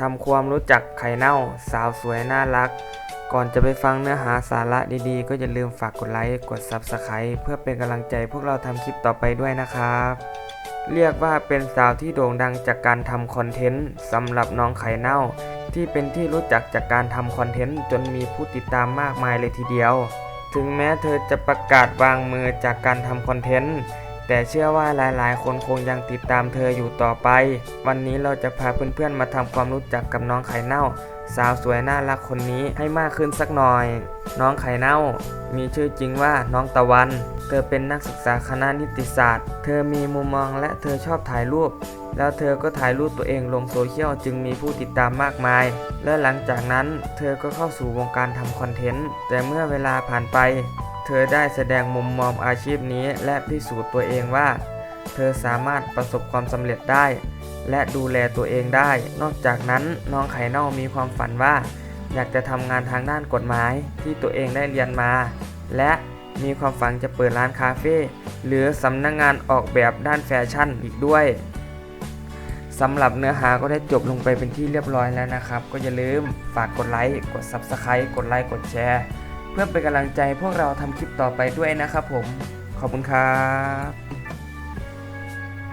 ทำความรู้จักไข่เน่า สาวสวยน่ารัก ก่อนจะไปฟังเนื้อหาสาระดีๆ ก็อย่าลืมฝากกดไลค์ กด Subscribe เพื่อเป็นกำลังใจพวกเราทำคลิปต่อไปด้วยนะครับ เรียกว่าเป็นสาวที่โด่งดังจากการทำคอนเทนต์สำหรับน้องไข่เน่า ที่เป็นที่รู้จักจากการทำคอนเทนต์จนมีผู้ติดตามมากมายเลยทีเดียว ถึงแม้เธอจะประกาศวางมือจากการทำคอนเทนต์ แต่เชื่อว่าหลายๆ คนคงยังติดตามเธออยู่ต่อไป วันนี้เราจะพาเพื่อนๆ มาทำความรู้จักกับน้องไข่เน่า สาวสวยน่ารักคนนี้ให้มากขึ้นสักหน่อย น้องไข่เน่า มีชื่อจริงว่าน้องตะวัน เธอเป็นนักศึกษาคณะนิติศาสตร์ เธอมีมุมมองและเธอชอบถ่ายรูป แล้วเธอก็ถ่ายรูปตัวเองลงโซเชียลจึงมีผู้ติดตามมากมาย และหลังจากนั้น เธอก็เข้าสู่วงการทำคอนเทนต์ แต่เมื่อเวลาผ่านไป เธอได้แสดงมุมมองอาชีพนี้และพิสูจน์ตัวเองว่า เธอสามารถประสบความสำเร็จได้ และดูแลตัวเองได้ นอกจากนั้นน้องไข่เน่ามีความฝันว่า อยากจะทำงานทางด้านกฎหมายที่ตัวเองได้เรียนมา และมีความฝันจะเปิดร้านคาเฟ่หรือสำนักงงานออกแบบด้านแฟชั่นอีกด้วยสำหรับเนื้อหาก็ได้จบลงไปเป็นที่เรียบร้อยแล้วนะครับ ก็อย่าลืมฝากกดไลค์ กด Subscribe กดไลค์ กดแชร์ เพื่อเป็นกำลังใจพวกเราทำคลิปต่อไปด้วยนะครับผม ขอบคุณครับ